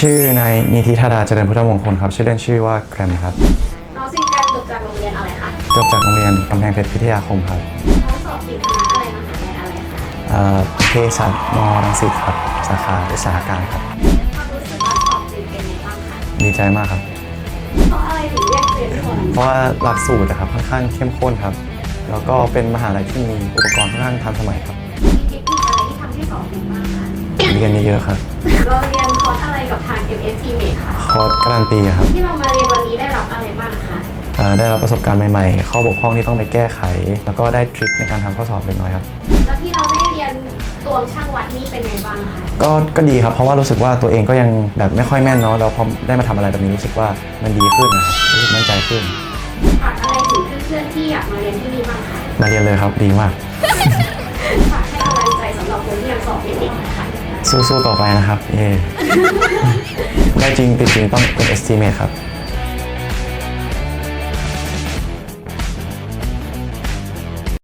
ชื่อนายนิธิธาดาเจริญพุทธมงคลครับ ชื่อเล่นชื่อว่าแกรมครับน้องซิงแกรมจบจากโรงเรียนอะไรคะจบจากโรงเรียนกำแพงเพชรพิทยาคมครับน้องสอบติดคณะอะไรมหาลัยอะไรคะเอ่อเภสัชมรังสิตครับสาขาอุตสาหการครับความรู้สึกตอนสอบติดเป็นยังไงบ้างคะดีใจมากครับ เพราะอะไรถึงเรียกเรียนคนเพราะว่าหลักสูตรนะครับค่อนข้างเข้มข้นครับ แล้วก็เป็นมหาลัยที่มีอุปกรณ์ค่อนข้างทันสมัยครับมีเทคนิคอะไรที่ทำให้สอบติดบ้างคะเรียนเยอะๆครับ เราเรียนคอร์สอะไร กับทาง MST เมทคะคอร์สการันตีครับที่เรามาเรียนวันนี้ได้รับอะไรบ้างคะเอ่อได้รับประสบการณ์ใหม่ๆ ข้อบกพร่องที่ต้องไปแก้ไข แล้วก็ได้ทริคในการทำข้อสอบเล็กน้อยครับ แล้วที่เราได้เรียนตวงช่างวัดนี่เป็นไงบ้างคะก็ก็ดีครับเพราะว่ารู้สึกว่าตัวเองก็ยังแบบไม่ค่อยแม่นเนาะแล้วพอได้มาทำอะไรแบบนี้รู้สึกว่ามันดีขึ้นนะครับรู้สึกมั่นใจขึ้น ฝากอะไรถึงเพื่อนๆที่อยากมาเรียนที่นี่บ้างคะ มาเรียนเลยครับดีมาก สู้ๆต่อไปนะครับเย่ได้จริงติดจริงต้องเป็น estimate ครับ